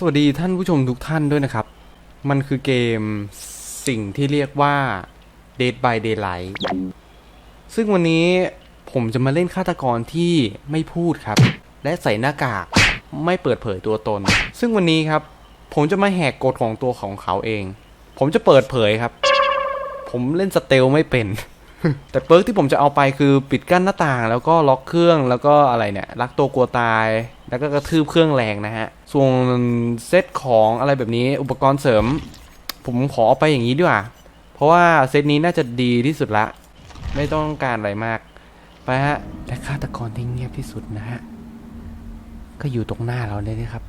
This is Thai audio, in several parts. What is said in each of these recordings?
สวัสดีท่านผู้ชมทุกท่านด้วยนะครับ มันคือเกมสิ่งที่เรียกว่า Dead by Daylight ซึ่งวันนี้ผมจะมาเล่นฆาตกรที่ไม่พูดครับ และใส่หน้ากากไม่เปิดเผยตัวตน ซึ่งวันนี้ครับ ผมจะมาแหกกฎของตัวของเขาเอง ผมจะเปิดเผยครับ ผมเล่นสเตลไม่เป็น แต่เปิร์กที่ผมจะเอาไปคือปิดกั้นหน้าต่างแล้วก็ล็อกเครื่องแล้วก็อะไรเนี่ยรักตัวกลัวตาย แล้วก็กระทืบเครื่องแรงนะฮะ ส่วนเซตของอะไรแบบนี้อุปกรณ์เสริม ผมขอเอาไปอย่างนี้ดีกว่า เพราะว่าเซตนี้น่าจะดีที่สุดละ ไม่ต้องการอะไรมาก ไปฮะ และฆาตกรที่เงียบที่สุดนะฮะ ก็อยู่ตรงหน้าเราเลยนะครับ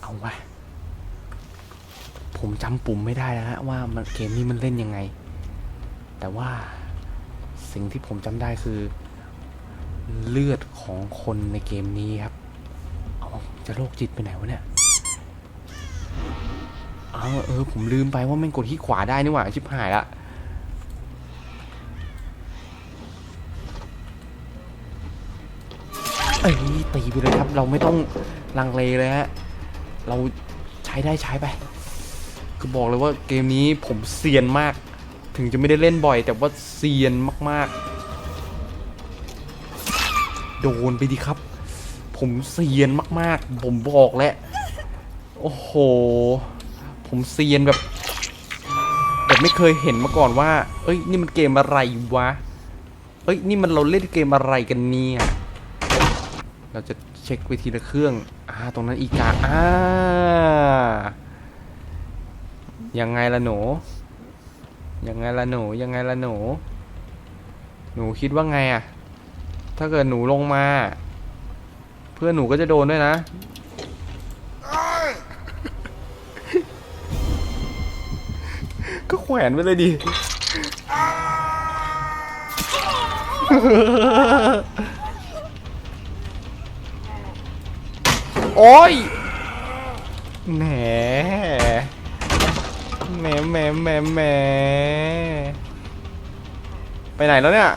เอาวะผมจำปุ่มไม่ได้แล้วฮะว่ามันเกมนี้มันเล่นยังไง แต่ว่าสิ่งที่ผมจำได้คือ เลือดของคนในเกมนี้ครับ เอาจะโรคจิตไปไหนวะเนี่ยเอาเออ ผมลืมไปว่าแม่งกดที่ขวาได้นี่หว่า ชิบหายละเอ้ยตีไปเลยครับ เราไม่ต้องลังเลเลยฮะเราใช้ได้ใช้ไปคือบอกเลยว่าเกมนี้ผมเซียนมาก ถึงจะไม่ได้เล่นบ่อย แต่ว่าเซียนมากๆ โดนไปดีครับ ผมเซียนมากๆ ผมบอกแล้ว โอ้โห ผมเซียนแบบ แบบไม่เคยเห็นมาก่อนว่า เอ้ย นี่มันเกมอะไรวะ เอ้ย นี่มันเราเล่นเกมอะไรกันเนี่ย เราจะเช็คไปทีละเครื่อง อ่า ตรงนั้นอีกา อ่า ยังไงล่ะหนู ยังไงละหนูยังไงละหนู หนูคิดว่าไงอะถ้าเกิดหนูลงมา เพื่อนหนูก็จะโดนด้วยนะ ก็แขวนไปเลยดิโอ้ยแหม แหมแหมแหมแหมไปไหนแล้วเนี่ย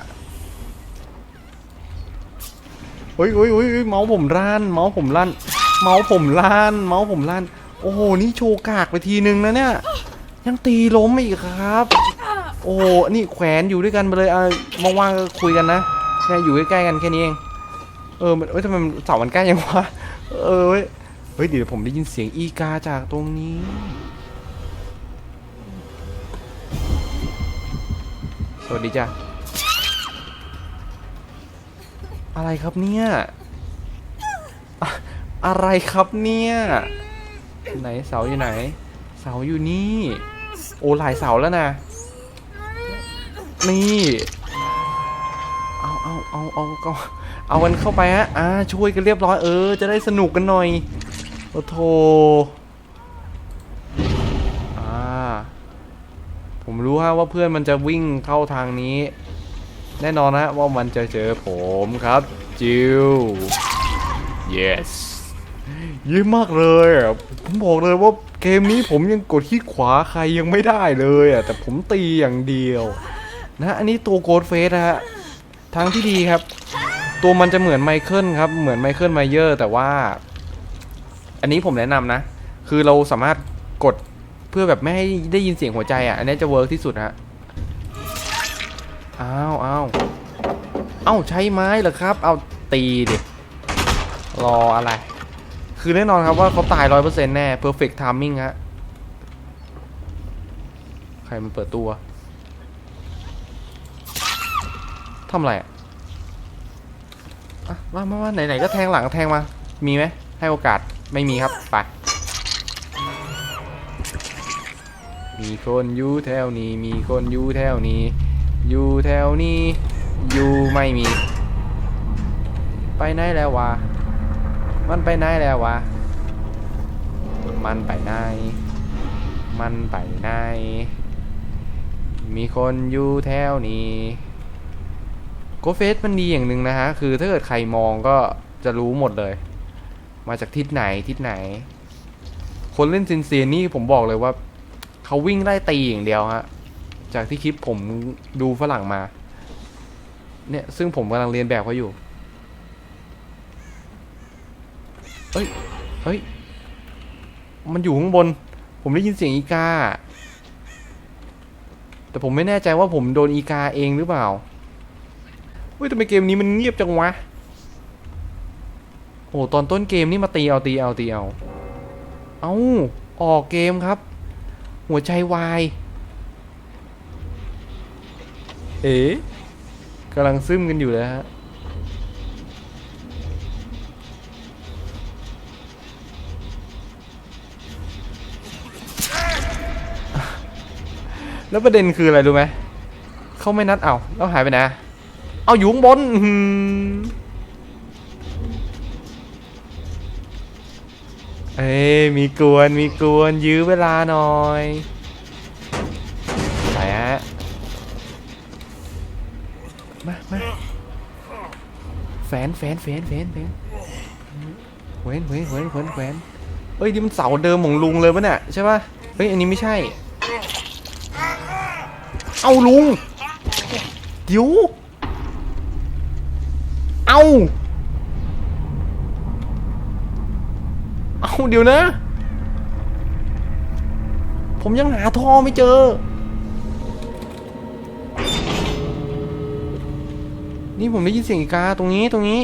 เฮ้ยเฮ้ยเฮ้ยเมาส์ผมลั่นเมาส์ผมลั่น เมาส์ผมลั่น เมาส์ผมลั่น โอ้โห นี่โชว์กากไปทีนึงนะเนี่ย ยังตีล้มอีกครับ โอ้โหนี่แขวนอยู่ด้วยกันไปเลยเอะว่างๆคุยกันนะแค่อยู่ใกล้ๆกันแค่นี้เอง เออมันเอ้ยทำไมมันเสามันใกล้ยังวะ เออเฮ้ย เดี๋ยวผมได้ยินเสียงอีกาจากตรงนี้ สวัสดีจ้ะ อะไรครับเนี่ย อะไรครับเนี่ย ไหนเสาอยู่ไหน เสาอยู่นี่ โอ้หลายเสาแล้วนะ นี่ เอาเอาเอาเอาก็เอากันเข้าไปฮะ อ่า ช่วยกันเรียบร้อยเออ จะได้สนุกกันหน่อย โอ้โถอ่า ผมรู้ฮะว่าเพื่อนมันจะวิ่งเข้าทางนี้ แน่นอนนะว่ามันจะเจอผมครับ จิว yes เยี่ยมมากเลยอะผมบอกเลยว่าเกมนี้ผมยังกดที่ขวาใครยังไม่ได้เลยอะแต่ผมตีอย่างเดียว นะอันนี้ตัวโกดเฟสนะฮะทางที่ดีครับ ตัวมันจะเหมือนไมเคิลครับ เหมือนไมเคิลไมเยอร์แต่ว่า อันนี้ผมแนะนำนะ คือเราสามารถกด พื่อแบบไม่ให้ได้ยินเสียงหัวใจอะ อันนี้จะเวิร์กที่สุดฮะอ้าวอ้าวเอ้าใช้ไม้เหรอครับ เอาตีดิรออะไร คือแน่นอนครับว่าเขาตายร้อยเปอร์เซ็นต์แน่ perfect timing ฮะใครมันเปิดตัวทำอะไรอะอะมามามาไหนๆก็แทงหลังก็แทงมา มีไหมให้โอกาสไม่มีครับ ไป มีคนอยู่แถวนี้ มีคนอยู่แถวนี้ อยู่แถวนี้ อยู่ไม่มี ไปไหนแล้ววะ มันไปไหนแล้ววะ มันไปไหน มันไปไหน มีคนอยู่แถวนี้โกเฟสมันดีอย่างหนึ่งนะฮะ คือถ้าเกิดใครมองก็จะรู้หมดเลย มาจากทิศไหนทิศไหน คนเล่นซินเซียนี่ผมบอกเลยว่า เขาวิ่งไล่ตีอย่างเดียวฮะจากที่คลิปผมดูฝรั่งมา เนี่ยซึ่งผมกำลังเรียนแบบเขาอยู่เฮ้ยเฮ้ยมันอยู่ข้างบน ผมได้ยินเสียงอีกา แต่ผมไม่แน่ใจว่าผมโดนอีกาเองหรือเปล่าเฮ้ยทำไมเกมนี้มันเงียบจังวะโอ้ตอนต้นเกมนี่มาตีเอาตีเอาตีเอา เอาออกเกมครับ หัวใจวาย เอ๋กำลังซึมกันอยู่เลยฮะแล้วประเด็นคืออะไรรู้ไหม เขาไม่นัดเอาแล้วหายไปไหนะเอาอยู่ข้างบนอื้อหือ เอ้ยมีกวนมีกวนยื้อเวลาหน่อยไปฮะมามาแฟนแฟนแฟนแฟนแฟนเว้นเว้นเว้นเว้นเว้นเอ้ยนี่มันเสาเดิมของลุงเลยปะเนี่ยใช่ปะเฮ้ยอันนี้ไม่ใช่ เอาลุงเดี๋ยวเอา เอาเดี๋ยวนะ ผมยังหาท่อไม่เจอ นี่ผมได้ยินเสียงอีกาตรงนี้ตรงนี้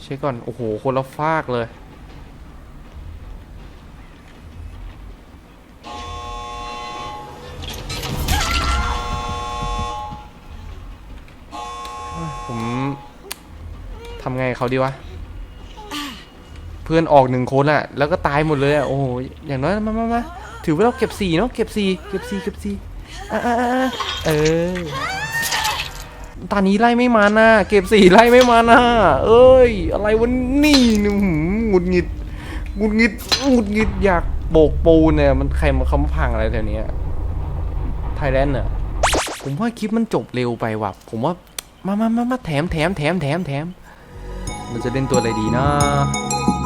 เช็คก่อน โอ้โห คนละฟากเลย ทำไงเขาดีวะ เพื่อนออกหนึ่งคนอะแล้วก็ตายหมดเลยอะโอ้โหอย่างน้อยมามามาถือว่าเราเก็บสี่เนาะเก็บสี่เก็บสี่เก็บสี่เออตอนนี้ไล่ไม่มาน่ะเก็บสี่ไล่ไม่มาน่ะเอ้ย อะไรวันนี่อื้อหือหงุดหงิดหงุดหงิดหงุดหงิดอยากโบกปูเนี่ยมันใครมาคำพังอะไรแถวนี้ไทยแลนด์เนี่ยผมว่าคลิปมันจบเร็วไปว่ะผมว่ามามามามาแถมแถมแถมแถมแถม เราจะเล่นตัวอะไรดีเนาะ